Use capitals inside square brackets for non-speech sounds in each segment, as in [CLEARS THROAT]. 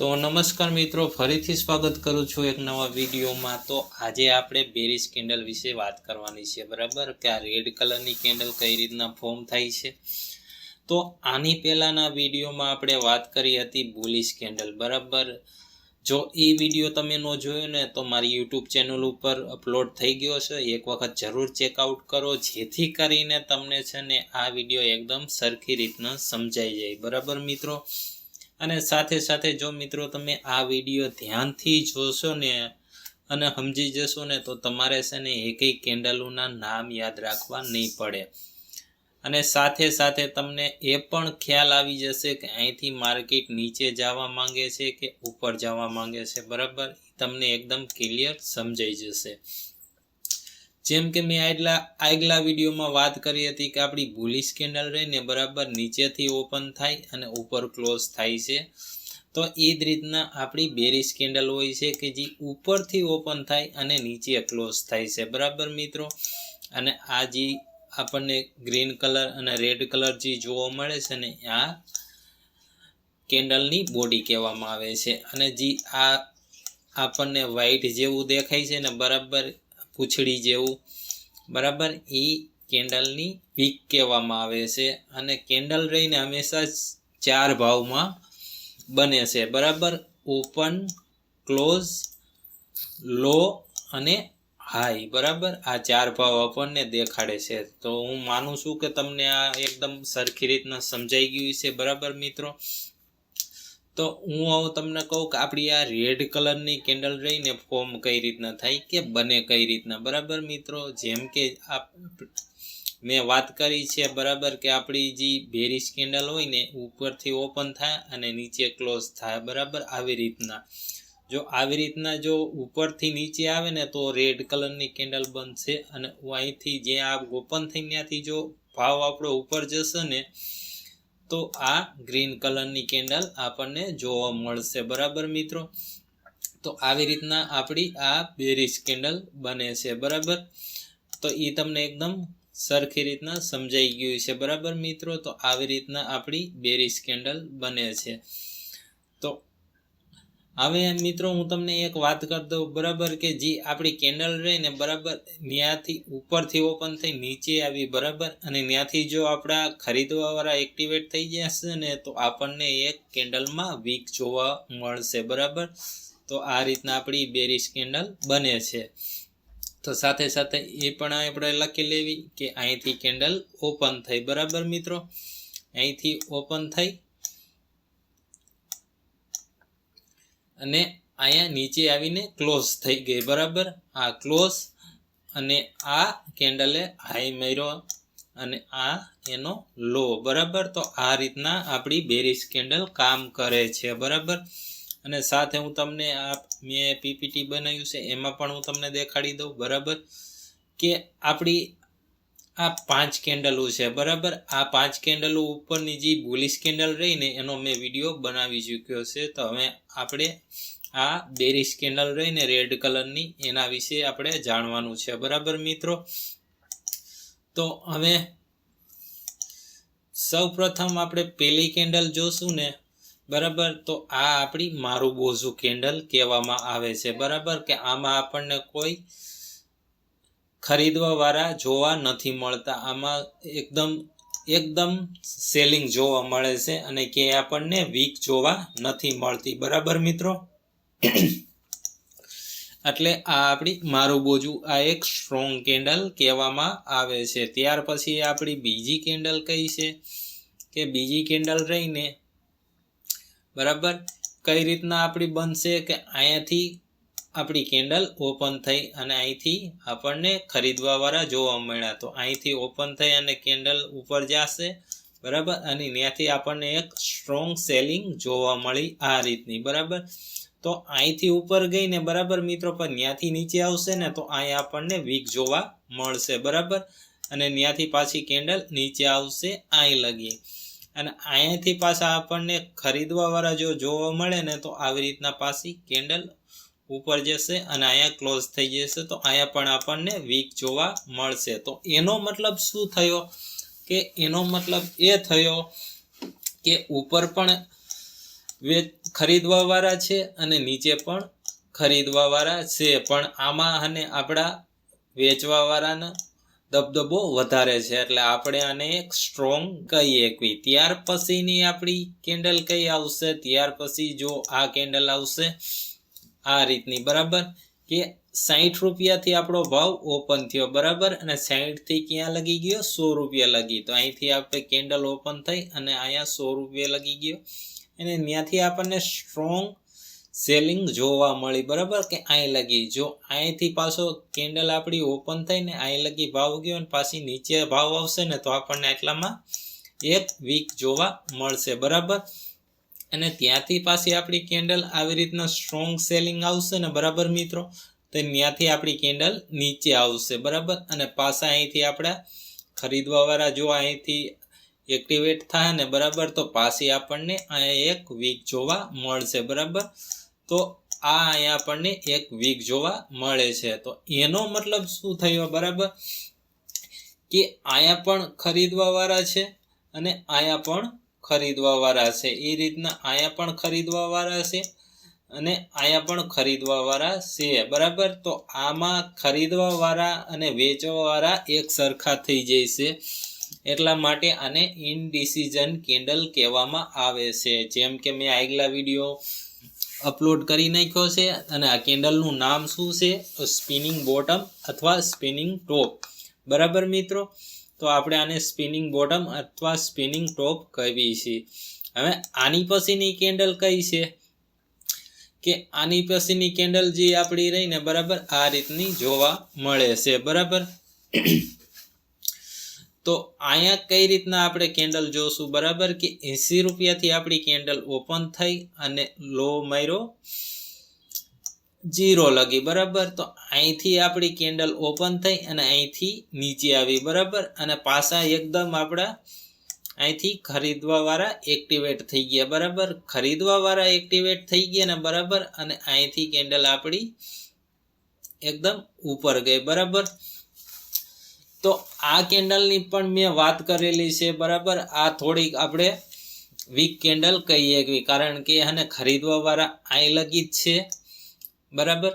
તો નમસ્કાર મિત્રો, ફરીથી સ્વાગત કરું છું એક નવા વિડીયોમાં. તો આજે આપણે બેરીસ કેન્ડલ વિશે વાત કરવાની છે, બરાબર? કે આ રેડ કલરની કેન્ડલ કઈ રીતના ફોર્મ થાય છે? તો આની પહેલાંના વિડીયોમાં આપણે વાત કરી હતી બુલિશ કેન્ડલ, બરાબર? જો એ વીડિયો તમે ન જોયો ને, તો મારી યુટ્યુબ ચેનલ ઉપર અપલોડ થઈ ગયો છે. એક વખત જરૂર ચેકઆઉટ કરો, જેથી કરીને તમને છે ને આ વીડિયો એકદમ સરખી રીતના સમજાઈ જાય. બરાબર મિત્રો? અને સાથે સાથે જો મિત્રો તમે આ વીડિયો ધ્યાનથી જોશો ને અને સમજી જશો ને, તો તમારે છે ને એકેય કેન્ડલોના નામ યાદ રાખવા નહીં પડે. અને સાથે સાથે તમને એ પણ ખ્યાલ આવી જશે કે અહીંથી માર્કેટ નીચે જવા માંગે છે કે ઉપર જવા માંગે છે. બરાબર? તમને એકદમ ક્લિયર સમજાઈ જશે. જેમ કે મેં આગલા આગલા વિડીયોમાં વાત કરી હતી કે આપણી બુલિશ કેન્ડલ રહીને બરાબર નીચેથી ઓપન થાય અને ઉપર ક્લોઝ થાય છે. તો એ જ રીતના આપણી બેરિશ કેન્ડલ હોય છે કે જે ઉપરથી ઓપન થાય અને નીચે ક્લોઝ થાય છે. બરાબર મિત્રો? અને આ જે આપણને ગ્રીન કલર અને રેડ કલર જે જોવા મળે છે ને, આ કેન્ડલની બોડી કહેવામાં આવે છે. અને જે આ આપણને વ્હાઈટ જેવું દેખાય છે ને, બરાબર પૂંછડી જેવું. બરાબર એ કેન્ડલની વીક કહેવામાં આવે છે અને કેન્ડલ રહીને હંમેશા ચાર ભાવમાં બને છે. બરાબર, ઓપન, ક્લોઝ, લો અને હાઈ. બરાબર, આ ચાર ભાવ આપણને દેખાડે છે. તો હું માનું છું કે તમને આ એકદમ સરખી રીતના સમજાઈ ગયું છે બરાબર, મિત્રો? તો હું હવે તમને કહું કે આપણી આ રેડ કલરની કેન્ડલ રહીને ફોર્મ કઈ રીતના થાય કે બને કઈ રીતના. બરાબર મિત્રો? જેમ કે આપ મેં વાત કરી છે બરાબર કે આપણી જે બેરીસ કેન્ડલ હોય ને, ઉપરથી ઓપન થાય અને નીચે ક્લોઝ થાય. બરાબર? આવી રીતના. જો આવી રીતના જો ઉપરથી નીચે આવે ને, તો રેડ કલરની કેન્ડલ બનશે અને અહીંથી જ્યાં આ ઓપન થઈ ત્યાંથી જો ભાવ આપણો ઉપર જશે ને તો આ ગ્રીન કલરની કેન્ડલ આપણને જોવા મળશે. બરાબર મિત્રો? તો આવી રીતના આપણી આ બેરીસ કેન્ડલ બને છે. બરાબર? તો એ તમને એકદમ સરખી રીતના સમજાઈ ગયું છે. બરાબર મિત્રો? તો આવી રીતના આપણી બેરીસ કેન્ડલ બને છે. હવે મિત્રો હું તમને એક વાત કરી દઉં. બરાબર કે જે આપણી કેન્ડલ રહે ને બરાબર ત્યાંથી ઉપરથી ઓપન થઈ નીચે આવી, બરાબર? અને ત્યાંથી જો આપણા ખરીદવાવાળા એક્ટિવેટ થઈ જશે ને તો આપણને એક કેન્ડલમાં વીક જોવા મળશે, બરાબર? તો આ રીતના આપણી બેરીશ કેન્ડલ બને છે. તો સાથે સાથે એ પણ આપણે લખી લેવી કે અહીંથી કેન્ડલ ઓપન થઈ, બરાબર મિત્રો? અહીંથી ઓપન થઈ અને અહીંયા નીચે આવીને ક્લોઝ થઈ ગઈ, બરાબર? આ ક્લોઝ અને આ કેન્ડલે હાઈ માર્યો અને આ એનો લો બરાબર? તો આ રીતના આપણી બેરિશ કેન્ડલ કામ કરે છે, બરાબર? અને સાથે હું તમને આ મેં પીપીટી બનાવ્યું છે, એમાં પણ હું તમને દેખાડી દઉં, બરાબર? કે આપણી આ પાંચ કેન્ડલો છે, બરાબર? આ પાંચ કેન્ડલો ઉપરની જે બુલિશ કેન્ડલ રહીને એનો મેં વીડિયો બનાવી ચૂક્યો છે. તો હવે આપણે આ બેરિશ કેન્ડલ રહીને રેડ કલરની, એના વિશે આપણે જાણવાનું છે. બરાબર મિત્રો? તો હવે સૌ પ્રથમ આપણે પેલી કેન્ડલ જોશું ને, બરાબર? તો આ આપણી મારું બોઝું કેન્ડલ કહેવામાં આવે છે. બરાબર? કે આમાં આપણને કોઈ ખરીદવા વાળા જોવા નથી મળતા. આમાં એકદમ એકદમ સેલિંગ જોવા મળે છે અને કે આપણને વીક જોવા નથી મળતી. બરાબર મિત્રો? એટલે આ આપણી મારું બોજું, આ એક સ્ટ્રોંગ કેન્ડલ કહેવામાં આવે છે. ત્યાર પછી આપણી બીજી કેન્ડલ કઈ છે? કે બીજી કેન્ડલ રહીને, બરાબર? કઈ રીતના આપણી બનશે? કે અહીંયાથી આપણી કેન્ડલ ઓપન થઈ અને અહીંથી આપણને ખરીદવાવાળા જોવા મળ્યા. તો અહીંથી ઓપન થઈ અને કેન્ડલ ઉપર જશે, બરાબર? અને ત્યાંથી આપણને એક સ્ટ્રોંગ સેલિંગ જોવા મળી આ રીતની, બરાબર? તો અહીંથી ઉપર ગઈને, બરાબર મિત્રો? પણ ત્યાંથી નીચે આવશે ને, તો અહીં આપણને વીક જોવા મળશે, બરાબર? અને ત્યાંથી પાછી કેન્ડલ નીચે આવશે, અહીં લગી. અને અહીંયાથી પાછા આપણને ખરીદવાવાળા જો જોવા મળે ને, તો આવી રીતના પાછી કેન્ડલ ઉપર જશે અને અહીંયા ક્લોઝ થઈ જશે. તો અહીંયા પણ આપણને વીક જોવા મળશે. તો એનો મતલબ શું થયો? કે એનો મતલબ એ થયો કે ઉપર પણ વેચ ખરીદવાવાળા છે અને નીચે પણ ખરીદવાવાળા છે. પણ આમાં અને આપણા વેચવાવાળાના દબદબો વધારે છે. એટલે આપણે આને એક સ્ટ્રોંગ કહીએ એકવી ત્યાર પછીની આપણી કેન્ડલ કઈ આવશે? ત્યાર પછી જો આ કેન્ડલ આવશે આ રીતની, બરાબર? કે સાહીઠ રૂપિયાથી આપણો ભાવ ઓપન થયો, બરાબર? અને સાહીઠથી ક્યાં લગી ગયો? સો રૂપિયા લગી. તો અહીંથી આપણે કેન્ડલ ઓપન થઈ અને અહીંયા સો રૂપિયા લગી ગયો. અને ત્યાંથી આપણને સ્ટ્રોંગ સેલિંગ જોવા મળી, બરાબર? કે અહીં લગી. જો અહીંથી પાછો કેન્ડલ આપણી ઓપન થઈ ને અહીં લગી ભાવ ગયો અને પાછી નીચે ભાવ આવશે ને તો આપણને એટલામાં એક વીક જોવા મળશે, બરાબર? અને ત્યાંથી પાછી આપણી કેન્ડલ આવી રીતના સ્ટ્રોંગ સેલિંગ આવશે ને, બરાબર મિત્રો? તો ત્યાંથી આપણી કેન્ડલ નીચે આવશે, બરાબર? અને પાછા અહીંથી આપણા ખરીદવાવાળા જો અહીંથી એક્ટિવેટ થાય ને, બરાબર? તો પાછી આપણને અહીંયા એક વીક જોવા મળશે, બરાબર? તો આ અહીંયા આપણને એક વીક જોવા મળે છે. તો એનો મતલબ શું થયો, બરાબર? કે અહીંયા પણ ખરીદવાવાળા છે અને અહીંયા પણ ખરીદવાવાળા છે. એ રીતના અહીંયા પણ ખરીદવાવાળા છે અને અહીંયા પણ ખરીદવાવાળા છે. બરાબર? તો આમાં ખરીદવાવાળા અને વેચવાવાળા એક સરખા થઈ જશે એટલા માટે આને ઇનડિસિઝન કેન્ડલ કહેવામાં આવે છે. જેમ કે મેં આગલા વીડિયો અપલોડ કરી નાખ્યો છે અને આ કેન્ડલનું નામ શું છે? સ્પિનિંગ બોટમ અથવા સ્પિનિંગ ટોપ બરાબર મિત્રો? તો આપણે આને સ્પિનિંગ બોટમ અથવા સ્પિનિંગ ટોપ કહીએ છીએ. હવે આની પછીની કેન્ડલ કઈ છે? કે આની પછીની કેન્ડલ જે આપણી રહીને બરાબર આ રીતની જોવા મળે છે, બરાબર? [CLEARS THROAT] તો અહીંયા કઈ રીતના આપણે કેન્ડલ જોશું, બરાબર? કે એંસી રૂપિયાથી આપણી કેન્ડલ ઓપન થઈ અને લો માર્યો. જીરો લગી, બરાબર? તો અહીંથી આપણી કેન્ડલ ઓપન થઈ અને અહીંથી નીચે આવી, બરાબર? અને પાછા એકદમ આપણા અહીંથી ખરીદવાવાળા એક્ટિવેટ થઈ ગયા, બરાબર? ખરીદવાવાળા એક્ટિવેટ થઈ ગયા ને, બરાબર? અને અહીંથી કેન્ડલ આપણી એકદમ ઉપર ગઈ, બરાબર? તો આ કેન્ડલની પણ મેં વાત કરેલી છે, બરાબર? આ થોડીક આપણે વીક કેન્ડલ કહીએ કારણ કે અને ખરીદવાવાળા અહીં લગી જ છે. બરાબર?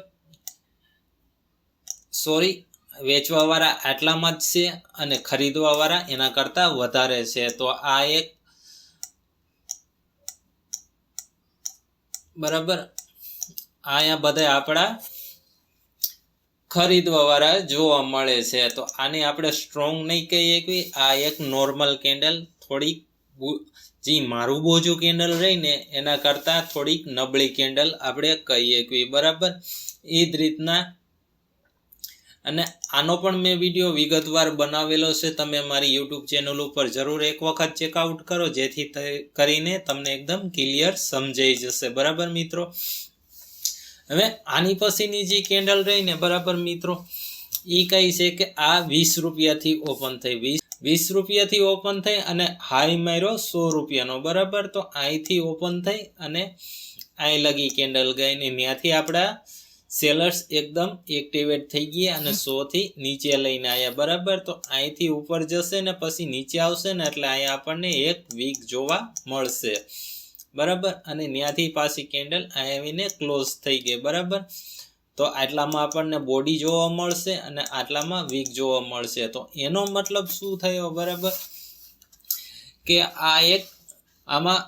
સોરી વેચવાવાળા આટલામાં જ છે અને ખરીદવાવાળા એના કરતાં વધારે છે. તો આ એક બરાબર? અહીંયા બધા આપણા ખરીદવાવાળા જોવા મળે છે. તો આને આપણે સ્ટ્રોંગ નહીં કહીએ કે આ એક નોર્મલ કેન્ડલ થોડીક જે, મારું બોજું કેન્ડલ રહીને એના કરતાં થોડીક નબળી કેન્ડલ આપણે કહીએ કે બરાબર? એ જ રીતના. અને આનો પણ મેં વીડિયો વિગતવાર બનાવેલો છે, તમે મારી યુટ્યુબ ચેનલ ઉપર જરૂર એક વખત ચેકઆઉટ કરો, જેથી કરીને તમને એકદમ ક્લિયર સમજાઈ જશે, બરાબર મિત્રો? હવે આની પછીની જે કેન્ડલ રહીને, બરાબર મિત્રો? એ કઈ છે કે આ વીસ રૂપિયાથી ઓપન થઈ, વીસ વીસ રૂપિયાથી ઓપન થઈ અને હાઈ માર્યો સો રૂપિયાનો, બરાબર? તો અહીંથી ઓપન થઈ અને અહીં લગી કેન્ડલ ગઈ ને ત્યાંથી આપણા સેલર્સ એકદમ એક્ટિવેટ થઈ ગયા અને સોથી નીચે લઈને આવ્યા બરાબર? તો અહીંથી ઉપર જશે ને પછી નીચે આવશે ને એટલે અહીંયા આપણને એક વીક જોવા મળશે, બરાબર? અને ત્યાંથી પાછી કેન્ડલ અહીં આવીને ક્લોઝ થઈ ગઈ, બરાબર? તો આટલામાં આપણને બોડી જોવા મળશે અને આટલામાં વીક જોવા મળશે. તો એનો મતલબ શું થયો? બરાબર? કે આ એક આમાં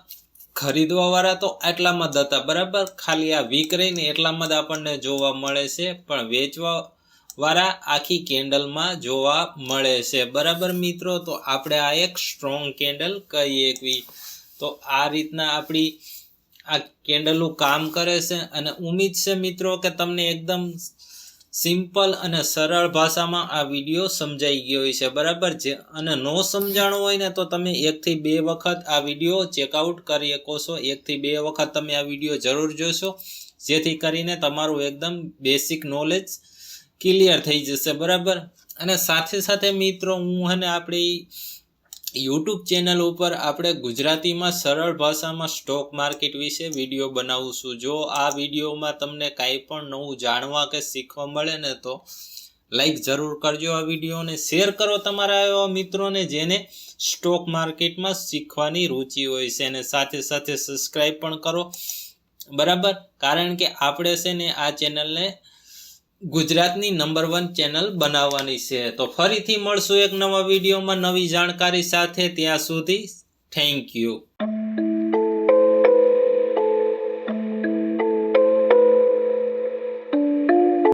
ખરીદવાવાળા તો આટલામાં જ હતા, બરાબર? ખાલી આ વીક રહીને એટલામાં જ આપણને જોવા મળે છે, પણ વેચવા વાળા આખી કેન્ડલમાં જોવા મળે છે. બરાબર મિત્રો? તો આપણે આ એક સ્ટ્રોંગ કેન્ડલ કહીએ કે તો આ રીતના આપણી આ કેન્ડલું કામ કરે છે અને ઉમ્મીદ છે મિત્રો કે તમને એકદમ સિમ્પલ અને સરળ ભાષામાં આ વીડિયો સમજાઈ ગયો છે બરાબર છે? અને ન સમજાણો હોય ને તો તમે એકથી બે વખત આ વીડિયો ચેકઆઉટ કરી શકો છો. એકથી બે વખત તમે આ વીડિયો જરૂર જોશો. જેથી કરીને તમારું એકદમ બેસિક નોલેજ ક્લિયર થઈ જશે. બરાબર? અને સાથે સાથે મિત્રો હું અને આપણી યુટ્યુબ ચેનલ ઉપર આપણે ગુજરાતીમાં સરળ ભાષામાં સ્ટોક માર્કેટ વિશે વીડિયો બનાવું છું જો આ વિડીયોમાં તમને કાંઈ પણ નવું જાણવા કે શીખવા મળે ને તો લાઈક જરૂર કરજો આ વિડીયોને શેર કરો તમારા એવા મિત્રોને જેને સ્ટોક માર્કેટમાં શીખવાની રુચિ હોય છે અને સાથે સાથે સબસ્ક્રાઈબ પણ કરો. બરાબર? કારણ કે આપણે છે ને આ ચેનલને ગુજરાતની નંબર વન ચેનલ બનાવવાની છે. તો ફરીથી મળશું એક નવા વિડીયોમાં નવી જાણકારી સાથે. ત્યાં સુધી થેન્ક યુ